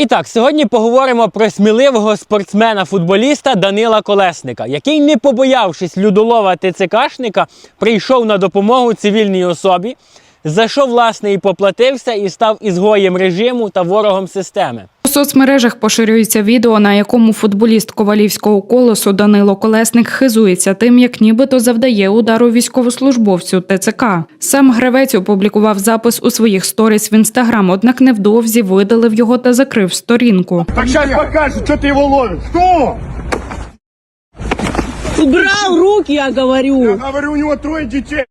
І так, сьогодні поговоримо про сміливого спортсмена-футболіста Данила Колесника, який, не побоявшись людолова ТЦКшника, прийшов на допомогу цивільній особі, за що власне і поплатився, і став ізгоєм режиму та ворогом системи. У соцмережах поширюється відео, на якому футболіст ковалівського колосу Данило Колесник хизується тим, як нібито завдає удару військовослужбовцю ТЦК. Сам гравець опублікував запис у своїх сторіс в інстаграм, однак невдовзі видалив його та закрив сторінку. Так сейчас покажет, что ты его ловишь. Кто? Убрал руки, я Я говорю. говорю, у него трое детей.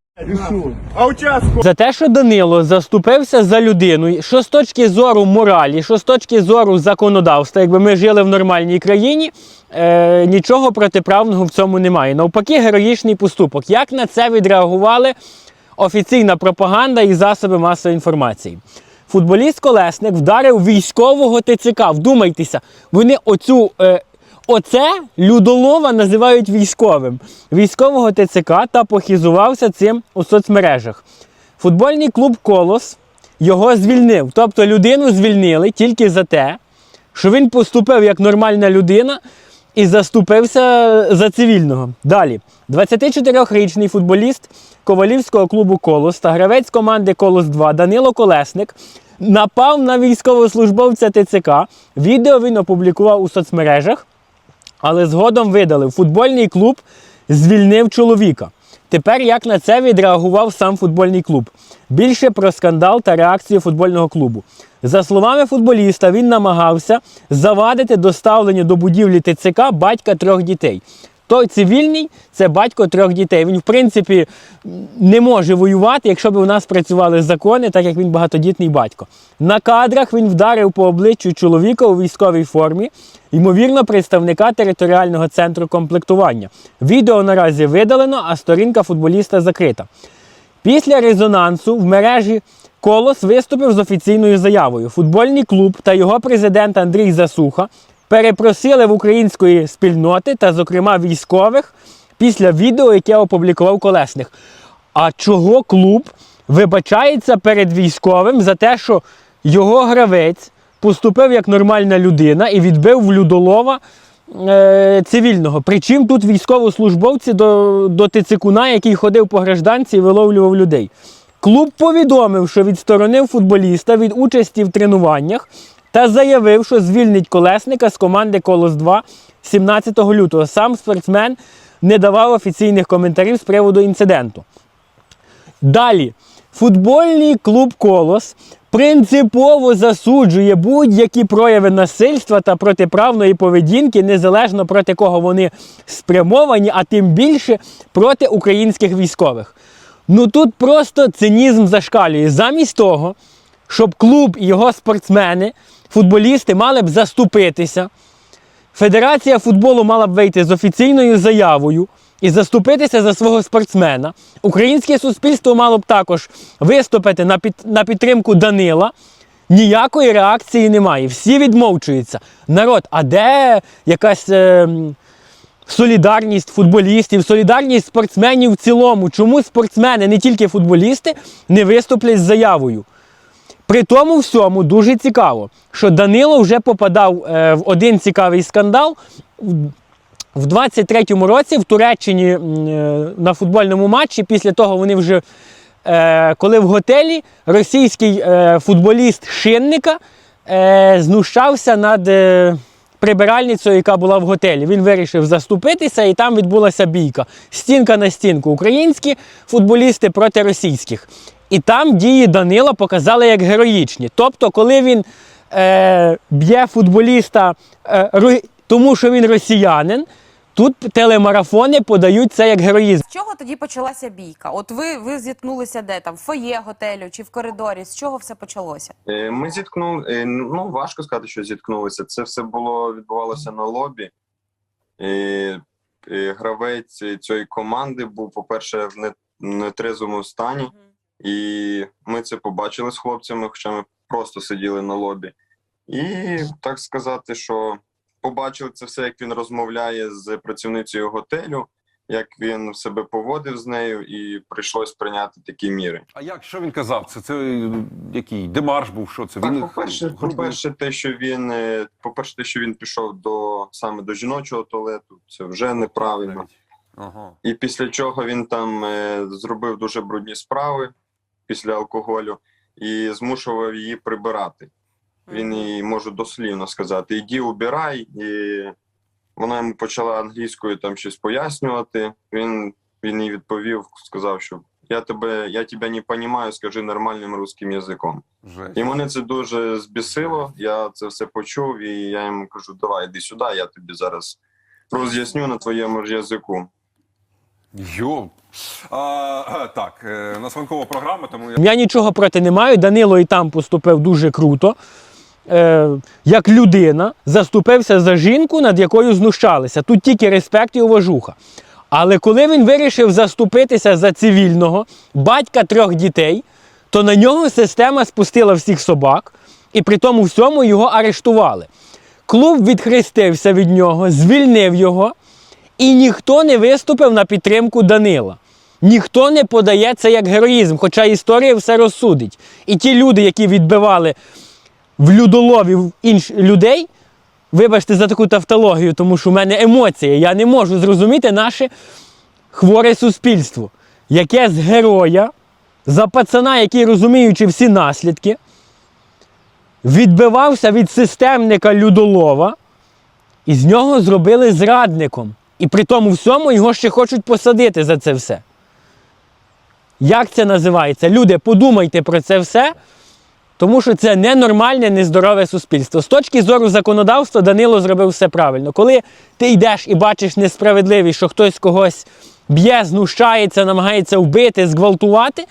За те, що Данило заступився за людину, що з точки зору моралі, що з точки зору законодавства, якби ми жили в нормальній країні, е, нічого протиправного в цьому немає. Навпаки, героїчний поступок. Як на це відреагували офіційна пропаганда і засоби масової інформації? Футболіст Колесник вдарив військового ТЦК. Вдумайтеся, вони оцю. Е, Оце людолова називають військовим. Військового ТЦК та похизувався цим у соцмережах. Футбольний клуб Колос його звільнив. Тобто людину звільнили тільки за те, що він поступив як нормальна людина і заступився за цивільного. Далі, 24-річний футболіст Ковалівського клубу Колос та гравець команди Колос 2 Данило Колесник напав на військовослужбовця ТЦК. Відео він опублікував у соцмережах але згодом видалив. Футбольний клуб звільнив чоловіка. Тепер як на це відреагував сам футбольний клуб? Більше про скандал та реакцію футбольного клубу. За словами футболіста, він намагався завадити доставлення до будівлі ТЦК батька трьох дітей. Той цивільний це батько трьох дітей. Він, в принципі, не може воювати, якщо б у нас працювали закони, так як він багатодітний батько. На кадрах він вдарив по обличчю чоловіка у військовій формі, ймовірно, представника територіального центру комплектування. Відео наразі видалено, а сторінка футболіста закрита. Після резонансу в мережі Колос виступив з офіційною заявою. Футбольний клуб та його президент Андрій Засуха перепросили в української спільноти та, зокрема, військових після відео, яке опублікував Колесник. А чого клуб вибачається перед військовим за те, що його гравець поступив як нормальна людина і відбив в людолова е, цивільного. Причому тут військовослужбовці до, до Тицикуна, який ходив по гражданці і виловлював людей. Клуб повідомив, що відсторонив футболіста від участі в тренуваннях та заявив, що звільнить колесника з команди Колос 2 17 лютого. Сам спортсмен не давав офіційних коментарів з приводу інциденту. Далі, футбольний клуб Колос принципово засуджує будь-які прояви насильства та протиправної поведінки, незалежно проти кого вони спрямовані, а тим більше проти українських військових. Ну тут просто цинізм зашкалює. Замість того, щоб клуб і його спортсмени, футболісти мали б заступитися. Федерація футболу мала б вийти з офіційною заявою і заступитися за свого спортсмена. Українське суспільство мало б також виступити на, під, на підтримку Данила. Ніякої реакції немає. Всі відмовчуються. Народ, а де якась е, солідарність футболістів, солідарність спортсменів в цілому? Чому спортсмени, не тільки футболісти, не виступлять з заявою? При тому всьому дуже цікаво, що Данило вже попадав е, в один цікавий скандал. В- В 23-му році в Туреччині е, на футбольному матчі, після того вони вже, е, коли в готелі російський е, футболіст Шинника е, знущався над е, прибиральницею, яка була в готелі. Він вирішив заступитися, і там відбулася бійка. Стінка на стінку. Українські футболісти проти російських. І там дії Данила показали як героїчні. Тобто, коли він е, б'є футболіста, е, тому що він росіянин, тут телемарафони подають це як героїзм. З чого тоді почалася бійка? От ви, ви зіткнулися де там? В фоє готелю чи в коридорі? З чого все почалося? Е, Ми зіткнули. е, Ну важко сказати, що зіткнулися. Це все було відбувалося на лобі. Е, е, Гравець цієї команди був, по-перше, в не- нетрезвому стані, і ми це побачили з хлопцями, хоча ми просто сиділи на лобі. І так сказати, що побачили це все, як він розмовляє з працівницею готелю. як він себе поводив з нею, і прийшлось прийняти такі міри. А як що він казав? Це це е, який демарш був? Що це? Він по-перше, по-перше, те, що він е, по-перше, те, що він пішов до саме до жіночого туалету, це вже неправильно. Ага. І після чого він там е, зробив дуже брудні справи після алкоголю і змушував її прибирати. Він їй можу дослівно сказати: іди убирай, і вона йому почала англійською там щось пояснювати. Він, він їй відповів, сказав, що я тебе, я тебе не розумію, скажи нормальним русським язиком. Жесть. І мене це дуже збісило. Я це все почув, і я йому кажу: давай, іди сюди, я тобі зараз роз'ясню на твоєму ж язику. Йо. А, е, так, е, у нас ранкова програма, тому я Я нічого проти не маю. Данило і там поступив дуже круто. Е, як людина заступився за жінку, над якою знущалися. Тут тільки респект і уважуха. Але коли він вирішив заступитися за цивільного, батька трьох дітей, то на нього система спустила всіх собак, і при тому всьому його арештували. Клуб відхрестився від нього, звільнив його, і ніхто не виступив на підтримку Данила. Ніхто не подає це як героїзм, хоча історія все розсудить. І ті люди, які відбивали в людоловів інших людей, вибачте за таку тавтологію, тому що в мене емоції. Я не можу зрозуміти наше хворе суспільство, яке з героя, за пацана, який розуміючи всі наслідки, відбивався від системника людолова, і з нього зробили зрадником. І при тому всьому його ще хочуть посадити за це все. Як це називається? Люди, подумайте про це все, тому що це ненормальне, нездорове суспільство. З точки зору законодавства Данило зробив все правильно. Коли ти йдеш і бачиш несправедливість, що хтось когось б'є, знущається, намагається вбити, зґвалтувати,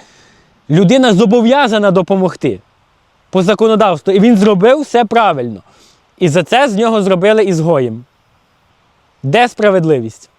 людина зобов'язана допомогти по законодавству. І він зробив все правильно. І за це з нього зробили ізгоєм. Де справедливість?